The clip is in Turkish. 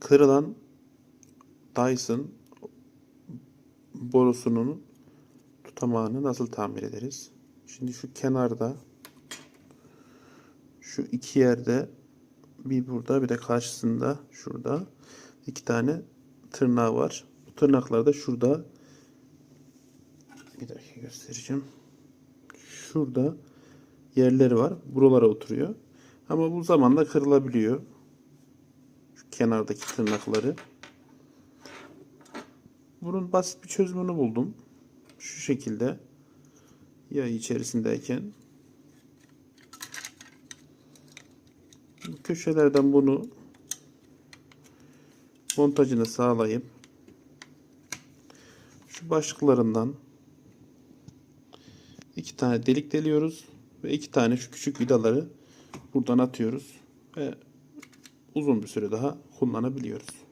kırılan Dyson borusunun tutamağını nasıl tamir ederiz? Şimdi şu kenarda şu iki yerde bir burada bir de karşısında şurada iki tane tırnağı var. Bu tırnaklar da şurada bir dakika göstereceğim. Şurada yerleri var. Buralara oturuyor. Ama bu zamanla kırılabiliyor. Kenardaki tırnakları. Bunun basit bir çözümünü buldum. Şu şekilde yay içerisindeyken köşelerden bunu montajını sağlayıp şu başlıklarından iki tane delik deliyoruz ve iki tane şu küçük vidaları buradan atıyoruz ve uzun bir süre daha kullanabiliyoruz.